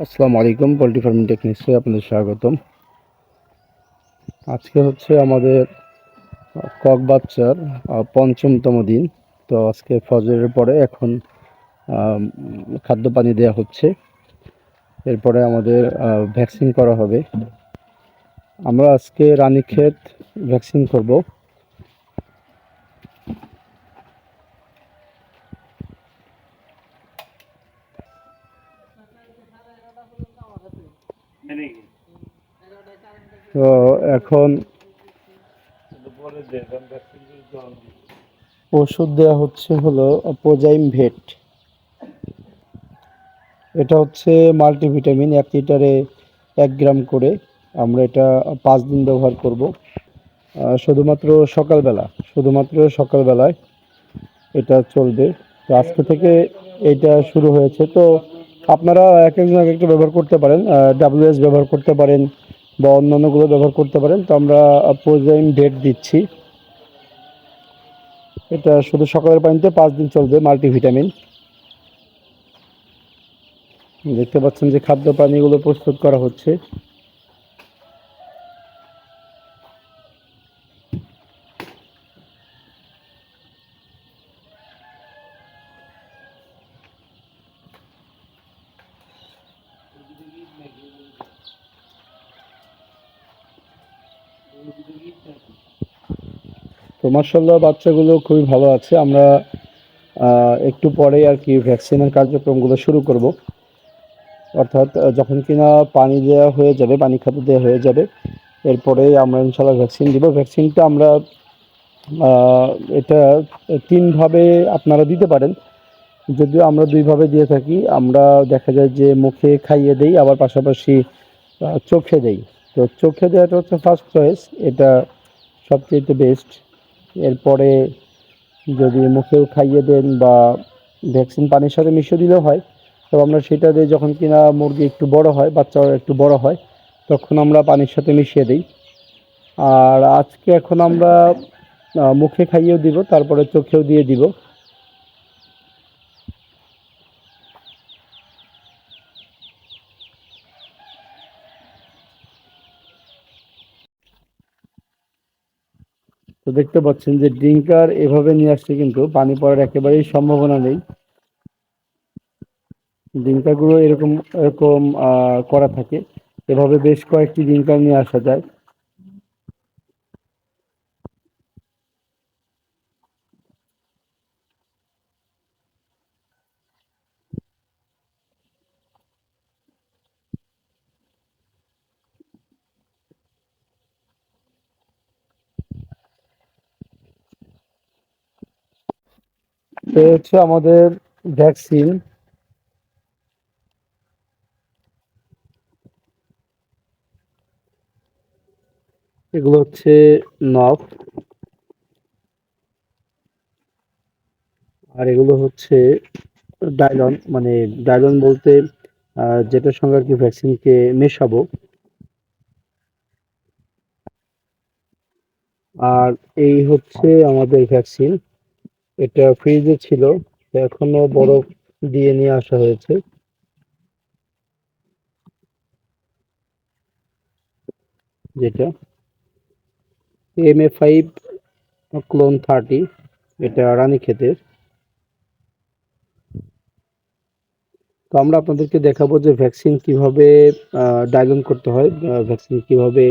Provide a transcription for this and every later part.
আসসালামু আলাইকুম, poultry farming টেকনিক্সে আপনাদের স্বাগতম। আজকে হচ্ছে আমাদের কক বাচ্চার পঞ্চমতম দিন। তো আজকে ফজরের পরে এখন খাদ্য পানি দেওয়া হচ্ছে। এরপরে আমাদের ভ্যাকসিন করা হবে। আমরা আজকে রানীক্ষেত ভ্যাকসিন করব। তো এখন ওষুধ দেওয়া হচ্ছে হলো পোজাইম ভেট। এটা হচ্ছে মাল্টিভিটামিন, এক লিটারে এক গ্রাম করে। আমরা এটা পাঁচ দিন ব্যবহার করব। শুধুমাত্র সকালবেলা, শুধুমাত্র সকালবেলায় এটা চলবে। তো আজকে থেকে এটা শুরু হয়েছে। তো আপনারা এক একজন এক একটা ব্যবহার করতে পারেন ডাব্লিউএস ব্যবহার করতে পারেন। বা অন্যান্যগুলো ব্যবহার করতে পারেন। তো আমরা পোজাইম ডেট দিচ্ছি। এটা শুধু সকালের পানিতে পাঁচ দিন চলবে মাল্টিভিটামিন। দেখতে পাচ্ছেন যে খাদ্য পানিগুলো প্রস্তুত করা হচ্ছে। তো মার্শাল্লাহ বাচ্চাগুলো খুবই ভালো আছে। আমরা একটু পরেই আর কি ভ্যাকসিনের কার্যক্রমগুলো শুরু করব। অর্থাৎ যখন কিনা পানি দেওয়া হয়ে যাবে, পানি খাদ্য দেওয়া হয়ে যাবে, এরপরে আমরা ইনশাল্লাহ ভ্যাকসিন দিব। ভ্যাকসিনটা আমরা এটা তিনভাবে আপনারা দিতে পারেন। যদিও আমরা দুইভাবে দিয়ে থাকি, আমরা দেখা যায় যে মুখে খাইয়ে দেই, আবার পাশাপাশি চোখে দেই। তো চোখে দেওয়াটা হচ্ছে ফার্স্ট চয়েস এটা সবচেয়ে বেস্ট এরপরে যদি মুখেও খাইয়ে দেন বা ভ্যাকসিন পানির সাথে মিশিয়ে দিলেও হয় তো আমরা সেটা দিয়ে যখন কিনা মুরগি একটু বড় হয় বাচ্চা একটু বড় হয়, তখন আমরা পানির সাথে মিশিয়ে দিই। আর আজকে এখন আমরা মুখে খাইয়েও দিব, তারপরে চোখেও দিয়ে দিব। তো দেখতে পাচ্ছেন যে ড্রিঙ্কার এভাবে নিয়ে আসছে কিন্তু পানি পড়ার একেবারেই সম্ভাবনা নেই। ড্রিঙ্কারগুলো এরকম এরকম করা থাকে। এভাবে বেশ কয়েকটি ড্রিঙ্কার নিয়ে আসা যায়। তো হচ্ছে আমাদের ভ্যাকসিন এগুলো হচ্ছে নফ আর এগুলো হচ্ছে ডাইলন মানে ডাইলন বলতে যেটার সঙ্গে আর কি ভ্যাকসিনকে মেশাবো। আর এই হচ্ছে আমাদের ভ্যাকসিন এটা ফ্রিজে ছিল। এখনও বরফ দিয়ে নিয়ে আসা হয়েছে। যেটা M A five clone thirty এটা রানীক্ষেতের তো আমরা আপনাদেরকে দেখাবো যে ভ্যাকসিন কীভাবে ডায়লন করতে হয় ভ্যাকসিন কীভাবে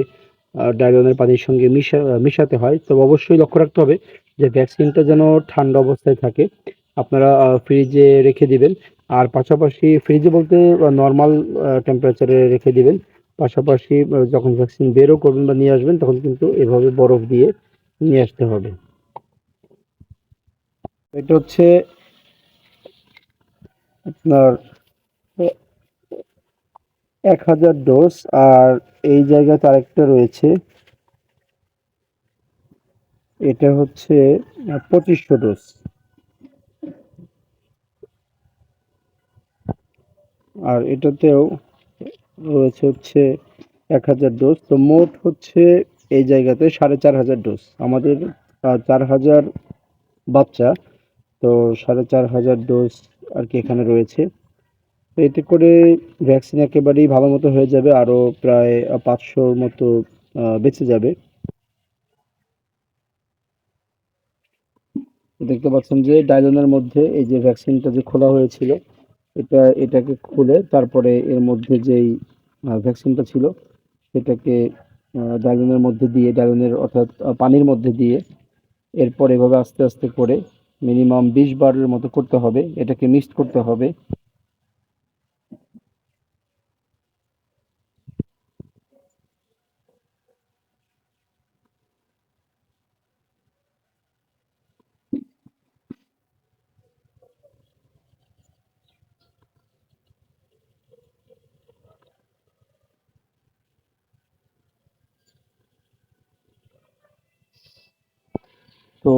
ডায়লনের পানির সঙ্গে মিশা মিশাতে হয়। তো অবশ্যই লক্ষ্য রাখতে হবে যে ভ্যাকসিনটা যেন ঠান্ডা অবস্থায় থাকে, আপনারা ফ্রিজে রেখে দিবেন। আর পাশাপাশি ফ্রিজে বলতে নর্মাল টেম্পারেচারে রেখে দিবেন। পাশাপাশি যখন ভ্যাকসিন বেরও করবেন বা নিয়ে আসবেন, তখন কিন্তু এভাবে বরফ দিয়ে নিয়ে আসতে হবে। এটা হচ্ছে আপনার এক হাজার ডোজ আর এই জায়গাতে আরেকটা রয়েছে। এটা হচ্ছে পঁচিশশো ডোজ আর এটাতেও রয়েছে হচ্ছে এক হাজার ডোজ তো মোট হচ্ছে এই জায়গাতে সাড়ে চার হাজার ডোজ আমাদের চার হাজার বাচ্চা, তো সাড়ে চার হাজার ডোজ আর কি এখানে রয়েছে। তো এতে করে ভ্যাকসিন একেবারেই ভালো মতো হয়ে যাবে, আরও প্রায় পাঁচশোর মতো বেঁচে যাবে। দেখতে পাচ্ছেন যে ডায়লনের মধ্যে এই যে ভ্যাকসিনটা যে খোলা হয়েছিল, এটা, এটাকে খুলে তারপরে এর মধ্যে যেই ভ্যাকসিনটা ছিল, সেটাকে ডায়লনের মধ্যে দিয়ে, ডায়লনের অর্থাৎ পানির মধ্যে দিয়ে এরপর এভাবে আস্তে আস্তে করে মিনিমাম বিশ বারের মতো করতে হবে, এটাকে মিক্সড করতে হবে তো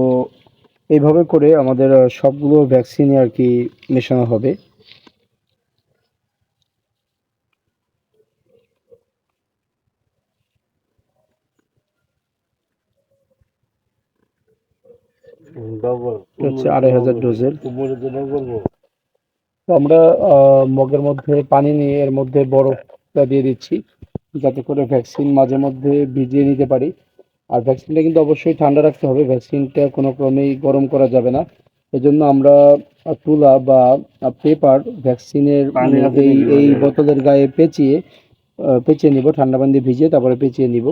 এইভাবে করে আমাদের সবগুলো ভ্যাকসিনে আর কি মেশানো হবে। হচ্ছে আড়াই হাজার ডোজের আমরা মগের মধ্যে পানি নিয়ে এর মধ্যে বরফটা দিয়ে দিচ্ছি যাতে করে ভ্যাকসিন মাঝে মধ্যে ভিজিয়ে নিতে পারি। আর ভ্যাকসিনটা কিন্তু অবশ্যই ঠান্ডা রাখতে হবে। ভ্যাকসিনটা কোনো ক্রমেই গরম করা যাবে না। এজন্য আমরা তুলা বা পেপার ভ্যাকসিনের এই এই বোতলের গায়ে পেঁচিয়ে পেঁচিয়ে নিব ঠান্ডা পানি ভিজিয়ে তারপরে পেঁচিয়ে নিব।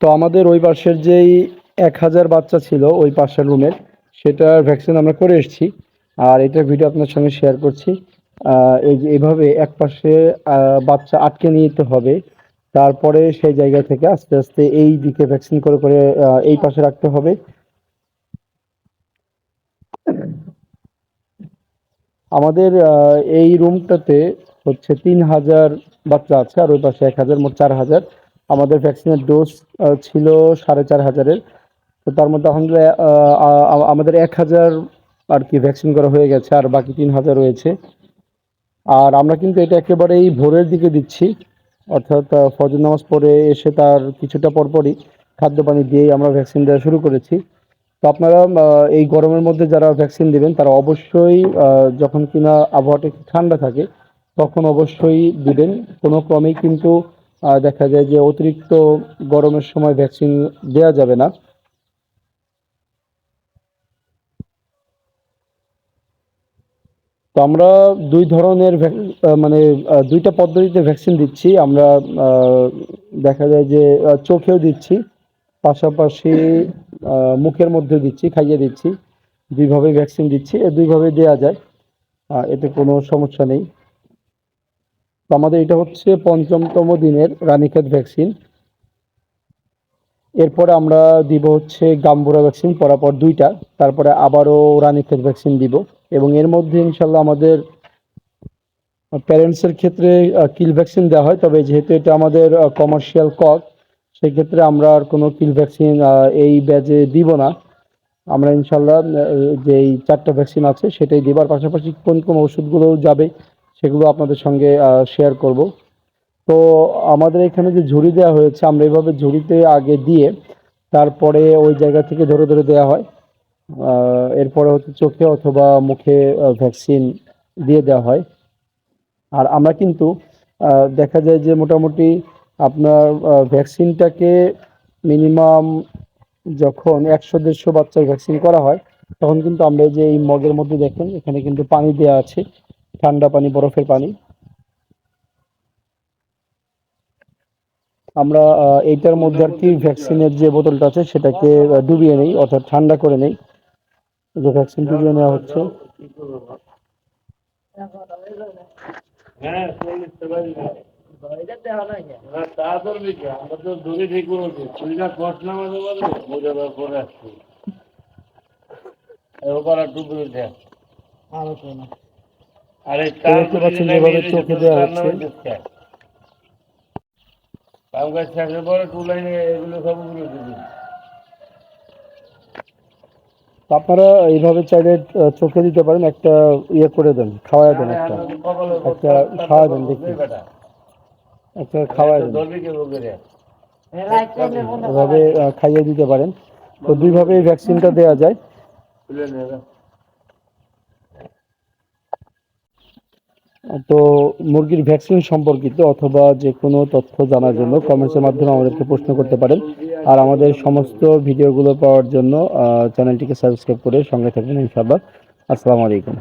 তো আমাদের ওই পাশের যেই এক হাজার বাচ্চা ছিল ওই পাশের রুমের সেটার ভ্যাকসিন আমরা করে এসেছি। আর এটার ভিডিও আপনার সঙ্গে শেয়ার করছি। আহ, এই যে এভাবে এক পাশে আহ, বাচ্চা আটকে নিতে হবে। তারপরে সেই জায়গা থেকে আস্তে আস্তে এই দিকে ভ্যাকসিন করে করে এই পাশে রাখতে হবে। আমাদের এই রুমটাতে হচ্ছে তিন হাজার বাচ্চা আছে, আর ওই পাশে এক হাজার, মোট চার হাজার। আমাদের ভ্যাকসিনের ডোজ ছিল সাড়ে চার হাজারের। তো তার মধ্যে আলহামদুলিল্লাহ আমাদের এক হাজার আর কি ভ্যাকসিন করা হয়ে গেছে, আর বাকি তিন হাজার রয়েছে। আর আমরা কিন্তু এটা একেবারেই ভোরের দিকে দিচ্ছি। অর্থাৎ ফজর নামাজ পড়ে এসে তার কিছুটা পরপরই খাদ্য পানি দিয়েই আমরা ভ্যাকসিন দেওয়া শুরু করেছি। তো আপনারা এই গরমের মধ্যে যারা ভ্যাকসিন দেবেন, তারা অবশ্যই যখন কিনা আবহাওয়াটা একটু ঠান্ডা থাকে, তখন অবশ্যই দিবেন। কোনো ক্রমেই কিন্তু দেখা যায় যে অতিরিক্ত গরমের সময় ভ্যাকসিন দেওয়া যাবে না। তো আমরা দুই ধরনের মানে দুইটা পদ্ধতিতে ভ্যাকসিন দিচ্ছি। আমরা দেখা যায় যে চোখেও দিচ্ছি, পাশাপাশি মুখের মধ্যে দিচ্ছি, খাইয়ে দিচ্ছি। দুইভাবে ভ্যাকসিন দিচ্ছি, এ দুইভাবে দেওয়া যায়। এতে কোনো সমস্যা নেই। তো আমাদের এটা হচ্ছে পঞ্চমতম দিনের রানীক্ষেত ভ্যাকসিন এরপরে আমরা দিব হচ্ছে গাম্বুরা ভ্যাকসিন পরাপর দুইটা। তারপরে আবারও রানীক্ষেত ভ্যাকসিন দিব। এবং এর মধ্যে ইনশাল্লাহ আমাদের প্যারেন্টসের ক্ষেত্রে কিল ভ্যাকসিন দেওয়া হয়। তবে যেহেতু এটা আমাদের কমার্শিয়াল কক, সেক্ষেত্রে আমরা আর কোনো কিল ভ্যাকসিন এই ব্যাচে দিব না। আমরা ইনশাল্লাহ যে এই চারটা ভ্যাকসিন আছে, সেটাই দিব। আর পাশাপাশি কোন কোন ওষুধগুলো যাবে, সেগুলো আপনাদের সঙ্গে শেয়ার করব। তো আমাদের এখানে যে ঝুড়ি দেওয়া হয়েছে, আমরা এইভাবে ঝুড়িতে আগে দিয়ে তারপরে ওই জায়গা থেকে ধরে ধরে দেওয়া হয়। এরপরে হচ্ছে চোখে অথবা মুখে ভ্যাকসিন দিয়ে দেওয়া হয়। আর আমরা কিন্তু দেখা যায় যে মোটামুটি আপনার ভ্যাকসিনটাকে মিনিমাম যখন একশো, দেড়শো বাচ্চার ভ্যাকসিন করা হয়, তখন কিন্তু আমরা যে এই মগের মধ্যে দেখেন, এখানে কিন্তু পানি দেওয়া আছে। ঠান্ডা পানি, বরফের পানি। আমরা এইটার মধ্যে আর কি ভ্যাকসিনের যে বোতলটা আছে, সেটাকে ডুবিয়ে নেই, অর্থাৎ ঠান্ডা করে নেই। যে ভ্যাকসিন ডুবিয়ে নেওয়া হচ্ছে। হ্যাঁ হ্যাঁ। কাম কাজ শেষের পরে টু লাইনে এগুলো সবগুলো দিবি আপনারা এইভাবে চাইলে চোখে দিতে পারেন, একটা ইয়ে করে দেন খাওয়াই দেন একটা। একটা খাওয়া দেন, দেখি। একটা খাওয়াই দেন। এভাবে খাইয়ে দিতে পারেন। তো দুইভাবে ভ্যাকসিনটা দেওয়া যায় তুলে নেবে তো মুরগির ভ্যাকসিন সম্পর্কিত অথবা যে কোনো তথ্য জানার জন্য কমেন্টসের মাধ্যমে আমাদেরকে প্রশ্ন করতে পারেন। আর আমাদের সমস্ত ভিডিওগুলো পাওয়ার জন্য চ্যানেলটিকে সাবস্ক্রাইব করে সঙ্গে থাকবেন ইনশাআল্লাহ। আসসালামু আলাইকুম।